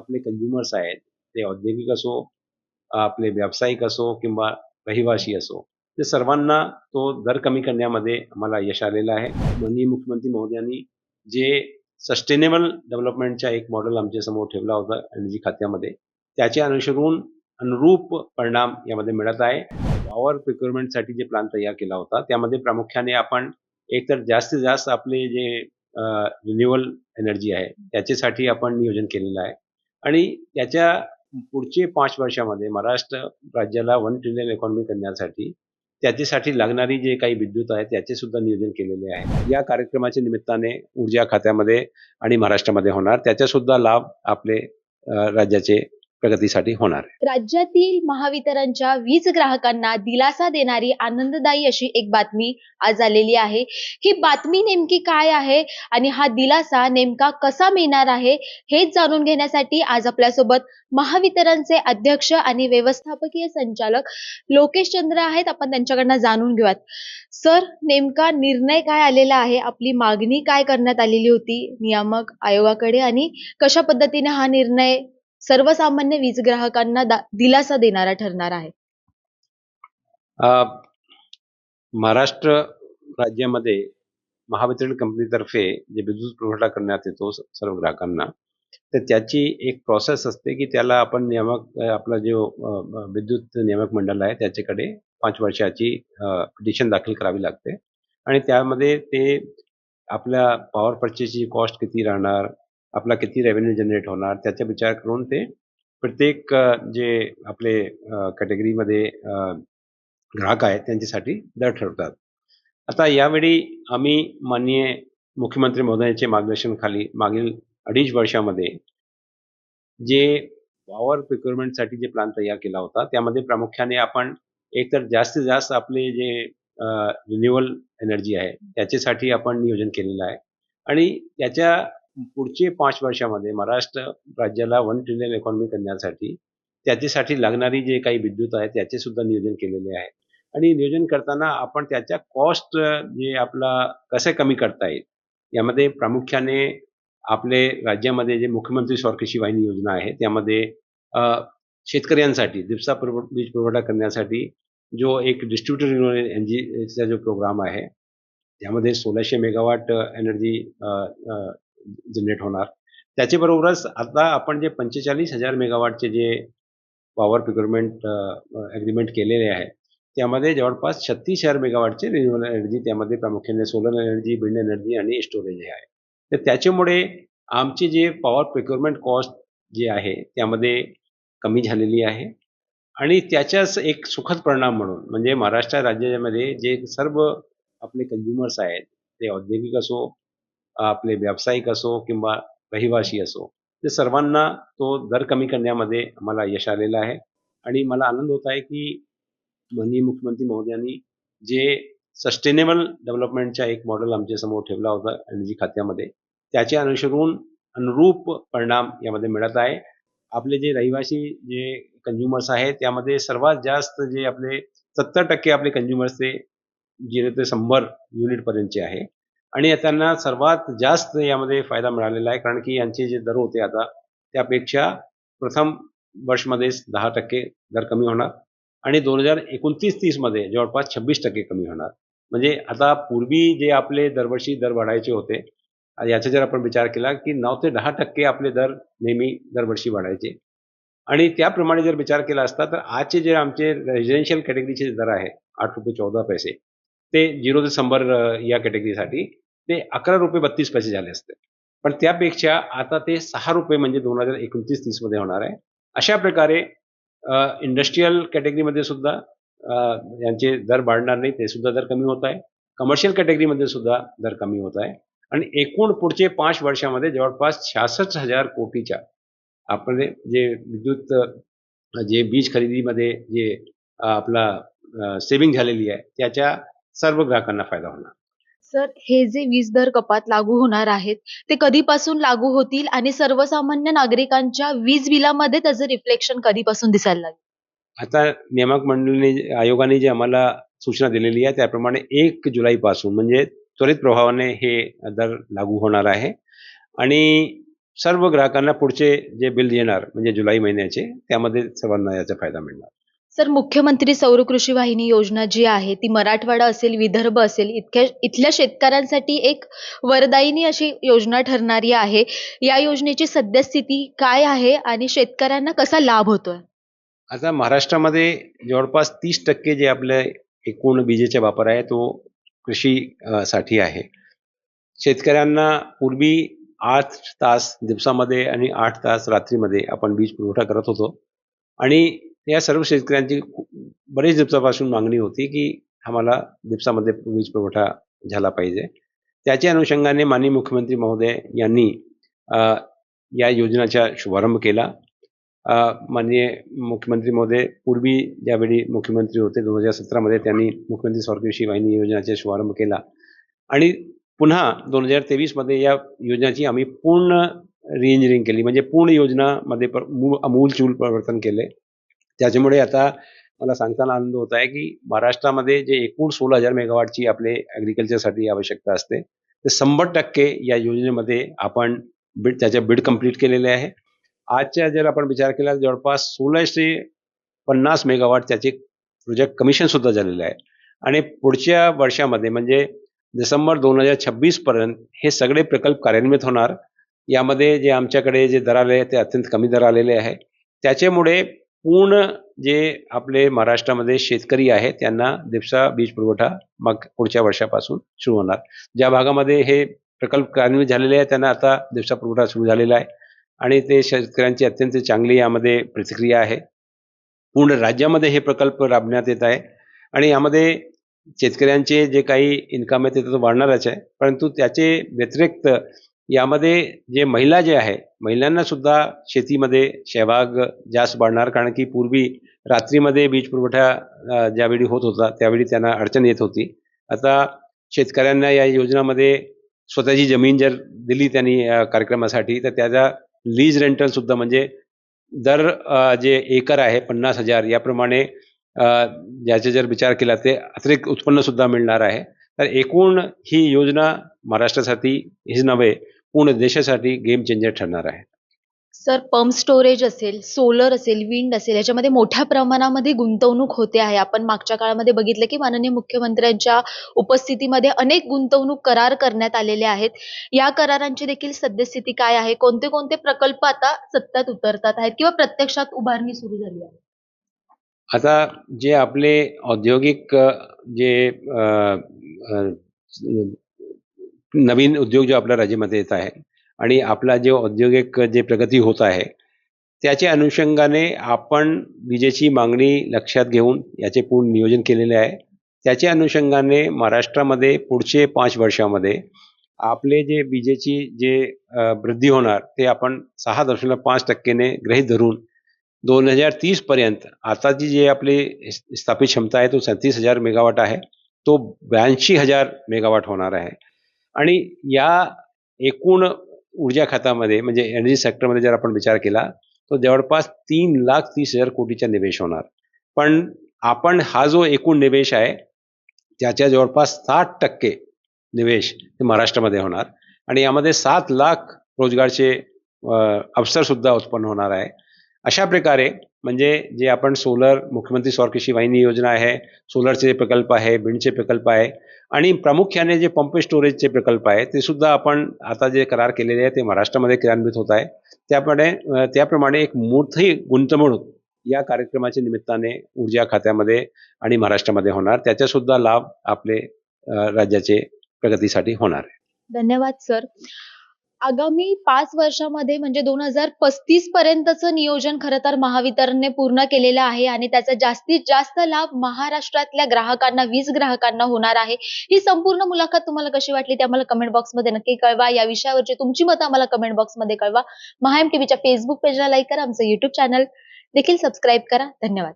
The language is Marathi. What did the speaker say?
आपले कंझ्युमर्स आहेत ते औद्योगिक असो आपले व्यावसायिक असो किंवा रहिवासी असो ते सर्वांना तो दर कमी करण्यामध्ये आम्हाला यश आलेलं आहे. माननीय मुख्यमंत्री महोदयांनी जे सस्टेनेबल डेव्हलपमेंटचा एक मॉडेल आमच्यासमोर ठेवला होता एनर्जी खात्यामध्ये त्याचे अनुसरून अनुरूप परिणाम यामध्ये मिळत आहे. पॉवर प्रिक्युअरमेंटसाठी जे प्लॅन तयार केला होता त्यामध्ये प्रामुख्याने आपण एकतर जास्तीत जास्त आपले जे रिन्युअल एनर्जी आहे त्याच्यासाठी आपण नियोजन केलेलं आहे. आणि त्याच्या पुढचे पाच वर्षामध्ये महाराष्ट्र राज्याला वन ट्रिलियन इकॉनॉमी करण्यासाठी त्याच्यासाठी लागणारी जे काही विद्युत आहे त्याचे सुद्धा नियोजन केलेले आहे. या कार्यक्रमाच्या निमित्ताने ऊर्जा खात्यामध्ये आणि महाराष्ट्रामध्ये होणार त्याचा सुद्धा लाभ आपले राज्याचे प्रगतीसाठी होणार आहे. राज्यातील महावितरणच्या वीज ग्राहकांना दिलासा देणारी आनंददायी अशी एक बातमी आज आलेली आहे. ही बातमी नेमकी काय आहे आणि हा दिलासा नेमका कसा मिळणार आहे हेच जाणून घेण्यासाठी आज आपल्यासोबत महावितरणचे अध्यक्ष आणि व्यवस्थापकीय संचालक लोकेश चंद्र आहेत. आपण त्यांच्याकडनं जाणून घेऊयात. सर नेमका निर्णय काय आलेला आहे? आपली मागणी काय करण्यात आलेली होती? नियामक आयोगाकडे आणि कशा पद्धतीने हा निर्णय सर्वसामान्य वीज ग्राहकांना दिलासा देणारा ठरणार आहे. महाराष्ट्र राज्यामध्ये महावितरण कंपनीतर्फे जे विद्युत पुरवठा करण्यात येतो सर्व ग्राहकांना तर त्याची एक प्रोसेस असते की त्याला आपण नियामक आपला जो विद्युत नियामक मंडळ आहे त्याच्याकडे पाच वर्षाची पिटिशन दाखल करावी लागते. आणि त्यामध्ये ते आपल्या पॉवर पर्चेसची कॉस्ट किती राहणार आपला किती रेव्हेन्यू जनरेट होणार त्याचा विचार करून ते प्रत्येक जे आपले कॅटेगरीमध्ये ग्राहक आहेत त्यांच्यासाठी दर ठरवतात. आता यावेळी आम्ही माननीय मुख्यमंत्री महोदयांचे मार्गदर्शनखाली मागील अडीच वर्षामध्ये जे पॉवर प्रिक्युअरमेंटसाठी जे प्लॅन तयार केला होता त्यामध्ये प्रामुख्याने आपण एकतर जास्तीत जास्त आपले जे रिन्युअल एनर्जी आहे त्याच्यासाठी आपण नियोजन केलेलं आहे. आणि त्याच्या पुढचे पाच वर्षामध्ये महाराष्ट्र राज्याला वन ट्रिलियन इकॉनॉमी करण्यासाठी त्याच्यासाठी लागणारी जे काही विद्युत आहे त्याचे सुद्धा नियोजन केलेले आहे. आणि नियोजन करताना आपण त्याच्या कॉस्ट जे आपला कसे कमी करता येईल यामध्ये प्रामुख्याने आपले राज्यामध्ये जे मुख्यमंत्री सौर वाहिनी योजना आहे त्यामध्ये शेतकऱ्यांसाठी दिवसा वीज पुरवठा करण्यासाठी जो एक डिस्ट्रीब्युटर रिन्युअल एनर्जीचा जो प्रोग्राम आहे त्यामध्ये सोळाशे मेगावॉट एनर्जी जनरेट होणार. त्याच्याबरोबरच आता आपण जे पंचेचाळीस हजार मेगावॉटचे जे पॉवर प्रिक्युअरमेंट ॲग्रीमेंट केलेले आहे त्यामध्ये जवळपास छत्तीस हजार मेगावॉटचे रिन्युअल एनर्जी त्यामध्ये प्रामुख्याने सोलर एनर्जी विंड एनर्जी आणि स्टोरेज आहे. तर त्याच्यामुळे आमचे जे पॉवर प्रिक्युअरमेंट कॉस्ट जे आहे त्यामध्ये कमी झालेली आहे. आणि त्याच्याच एक सुखद परिणाम म्हणून म्हणजे महाराष्ट्र राज्यामध्ये जे सर्व आपले कंझ्युमर्स आहेत ते औद्योगिक असो आपले व्यावसायिक असो किंवा रहिवासी असो ते सर्वांना तो दर कमी करण्यामध्ये आम्हाला यश आलेलं आहे. आणि मला आनंद होत आहे की माननीय मुख्यमंत्री महोदयांनी जे सस्टेनेबल डेव्हलपमेंटचा एक मॉडेल आमच्यासमोर ठेवला होता एनर्जी खात्यामध्ये त्याचे अनुसरून अनुरूप परिणाम यामध्ये मिळत आहे. आपले जे रहिवासी जे कंझ्युमर्स आहेत त्यामध्ये सर्वात जास्त जे आपले सत्तर टक्के आपले कंझ्युमर्स ते जिरे ते शंभर युनिटपर्यंतचे आहे. आणि त्यांना सर्वात जास्त यामध्ये फायदा मिळालेला आहे कारण की यांचे जे दर होते आता त्यापेक्षा प्रथम वर्षमध्येच दहा टक्के दर कमी होणार आणि दोन हजार एकोणतीस तीसमध्ये जवळपास छब्बीस टक्के कमी होणार. म्हणजे आता पूर्वी जे आपले दरवर्षी दर वाढायचे होते याचा जर आपण विचार केला की नऊ ते दहा टक्के आपले दर नेहमी दरवर्षी वाढायचे. आणि त्याप्रमाणे जर विचार केला असता तर आजचे जे आमचे रेजिडेन्शियल कॅटेगरीचे दर आहे आठ रुपये चौदा पैसे ते झिरो ते शंभर या कॅटेगरीसाठी ते अकरा रुपये बत्तीस पैसे झाले असते. पण त्यापेक्षा आता ते सहा रुपये म्हणजे दोन हजार एकोणतीस तीसमध्ये होणार आहे. अशा प्रकारे इंडस्ट्रीयल कॅटेगरीमध्ये सुद्धा यांचे दर वाढणार नाही ते सुद्धा दर कमी होत आहे. कमर्शियल कॅटेगरीमध्ये सुद्धा दर कमी होत आहे. आणि एकूण पुढचे पाच वर्षामध्ये जवळपास छासष्ट हजार कोटीच्या आपण जे विद्युत जे वीज खरेदीमध्ये जे आपला सेविंग झालेली आहे त्याच्या सर्व ग्राहकांना फायदा होणार. सर हे जे वीज दर कपात लागू होणार आहेत ते कधीपासून लागू होतील आणि सर्वसामान्य नागरिकांच्या वीज बिलामध्ये त्याचं रिफ्लेक्शन कधीपासून दिसायला लागेल? आता नियामक मंडळाने आयोगाने जे आम्हाला सूचना दिलेली आहे त्याप्रमाणे एक जुलैपासून म्हणजे त्वरित प्रभावाने हे दर लागू होणार आहे. आणि सर्व ग्राहकांना पुढचे जे बिल येणार म्हणजे जुलै महिन्याचे त्यामध्ये सर्वांना याचा फायदा मिळणार. सर मुख्यमंत्री सौर कृषी वाहिनी योजना जी आहे ती मराठवाडा असेल विदर्भ असेल इतक्या इथल्या शेतकऱ्यांसाठी एक वरदायिनी अशी योजना ठरणारी आहे. या योजनेची सद्यस्थिती काय आहे आणि शेतकऱ्यांना कसा लाभ होतोय? आता महाराष्ट्रामध्ये जवळपास तीस टक्के जे आपले एकूण विजेचा वापर आहे तो कृषी साठी आहे. शेतकऱ्यांना पूर्वी आठ तास दिवसामध्ये आणि आठ तास रात्रीमध्ये आपण वीज पुरवठा करत होतो. आणि या सर्व शेतकऱ्यांची बरेच दिवसापासून मागणी होती की आम्हाला दिवसामध्ये वीज पुरवठा झाला पाहिजे. त्याच्या अनुषंगाने माननीय मुख्यमंत्री महोदय यांनी या योजनेचा शुभारंभ केला. माननीय मुख्यमंत्री महोदय पूर्वी ज्यावेळी मुख्यमंत्री होते दोन हजार सतरामध्ये त्यांनी मुख्यमंत्री स्वर्गीय वाहिनी योजनेचा शुभारंभ केला. आणि पुन्हा दोन हजार तेवीसमध्ये या योजनाची आम्ही पूर्ण रिइंजिनिअरिंग केली. म्हणजे पूर्ण योजनामध्ये पर मूळ अमूलचूल परिवर्तन केले. त्याच्यामुळे आता मला सांगताना आनंद होत आहे की महाराष्ट्रामध्ये जे एकूण सोळा हजार मेगावाटची आपले ॲग्रिकल्चरसाठी आवश्यकता असते ते शंभर टक्के या योजनेमध्ये आपण बीड त्याच्या बीड कंप्लीट केलेले आहे. आजच्या जर आपण विचार केला तर जवळपास सोळाशे पन्नास मेगावाट त्याचे प्रोजेक्ट कमिशन सुद्धा झालेले आहे. आणि पुढच्या वर्षामध्ये म्हणजे डिसेंबर दोन हजार छब्बीस पर्यंत हे सगळे प्रकल्प कार्यान्वित होणार. यामध्ये जे आमच्याकडे जे दर आले ते अत्यंत कमी दर आलेले आहे. त्याच्यामुळे पूर्ण जे आपले महाराष्ट्रामध्ये शेतकरी आहे त्यांना दिवसा वीज पुरवठा मग पुढच्या वर्षापासून सुरू होणार. ज्या भागामध्ये हे प्रकल्प कार्यान्वित झालेले आहे त्यांना आता दिवसा पुरवठा सुरू झालेला आहे. आणि ते शेतकऱ्यांची अत्यंत चांगली यामध्ये प्रतिक्रिया आहे. पूर्ण राज्यामध्ये हे प्रकल्प राबण्यात येत आहे. आणि यामध्ये शेतकऱ्यांचे जे काही इन्कम आहे ते तर वाढणारच आहे. परंतु त्याचे व्यतिरिक्त यामध्ये जे महिला जे आहे महिलांना सुद्धा शेतीमध्ये सहभाग जास्त वाढणार. कारण की पूर्वी रात्रीमध्ये वीज पुरवठा ज्यावेळी होत होता त्यावेळी त्यांना अडचण येत होती. आता शेतकऱ्यांना या योजनामध्ये स्वतःची जमीन जर दिली त्यांनी कार्यक्रमासाठी तर त्याचा लीज रेंटल सुद्धा म्हणजे दर जे एकर आहे पन्नास हजार याप्रमाणे ज्याचा जर विचार केला ते अतिरिक्त उत्पन्न सुद्धा मिळणार आहे. तर एकूण ही योजना महाराष्ट्रासाठी हीच नव्हे पूर्ण देशासाठी गेम चेंजर ठरणार आहे. सर पंप स्टोरेज असेल सोलर असेल विंड असेल याच्यामध्ये मोठ्या प्रमाणामध्ये गुंतवणूक होते आहे. आपण मागच्या काळामध्ये बघितलं की माननीय मुख्यमंत्र्यांच्या उपस्थितीमध्ये अनेक गुंतवणूक करार करण्यात आलेले आहेत. या करारांची देखील सद्यस्थिती काय आहे? कोणते कोणते प्रकल्प आता सत्यात उतरतात आहेत किंवा प्रत्यक्षात उभारणी सुरू झाली आहे? आता जे आपले औद्योगिक जे नवीन उद्योग जो आपल्या राज्यामध्ये येत आहे आणि आपला जो औद्योगिक जे प्रगती होत आहे त्याच्या अनुषंगाने आपण विजेची मागणी लक्षात घेऊन याचे पूर्ण नियोजन केलेले आहे. त्याच्या अनुषंगाने महाराष्ट्रामध्ये पुढचे पाच वर्षामध्ये आपले जे विजेची जे वृद्धी होणार ते आपण सहा दशमलव पाच टक्केने गृहीत धरून दोन हजार तीस पर्यंत आताची जी आपली स्थापित क्षमता आहे तो सत्तीस हजार मेगावाट आहे. तो ब्याऐंशी हजार मेगावाट होणार आहे. आणि या एकूण ऊर्जा खात्यामध्ये म्हणजे एनर्जी सेक्टरमध्ये जर आपण विचार केला तो जवळपास तीन लाख तीस हजार कोटीचा निवेश होणार. पण आपण हा जो एकूण निवेश आहे त्याच्या जवळपास साठ टक्के निवेश हे महाराष्ट्रामध्ये होणार. आणि यामध्ये सात लाख रोजगारचे अवसरसुद्धा उत्पन्न होणार आहे. अशा प्रकारे म्हणजे जे आपण सोलर मुख्यमंत्री सौर कृषी वाहिनी योजना आहे सोलरचे प्रकल्प आहे बिंडचे प्रकल्प आहे आणि प्रामुख्याने जे पंप स्टोरेजचे प्रकल्प आहे ते सुद्धा आपण आता जे करार केलेले आहे ते महाराष्ट्रामध्ये क्रियान्वित होत आहे. त्याप्रमाणे त्याप्रमाणे एक मोठी गुंतवणूक या कार्यक्रमाच्या निमित्ताने ऊर्जा खात्यामध्ये आणि महाराष्ट्रामध्ये होणार. त्याचा सुद्धा लाभ आपले राज्याचे प्रगतीसाठी होणार आहे. धन्यवाद सर. आगामी पाच वर्षामध्ये म्हणजे दोन हजार पस्तीस पर्यंतचं नियोजन खरं तर महावितरणने पूर्ण केलेलं आहे आणि त्याचा जास्तीत जास्त लाभ महाराष्ट्रातल्या ग्राहकांना वीज ग्राहकांना होणार आहे. ही संपूर्ण मुलाखत तुम्हाला कशी वाटली ते आम्हाला कमेंट बॉक्समध्ये नक्की कळवा. या विषयावरची तुमची मतं आम्हाला कमेंट बॉक्समध्ये कळवा. महाएम टीव्हीच्या फेसबुक पेजला लाईक करा. आमचं युट्यूब चॅनल देखील सबस्क्राईब करा. धन्यवाद.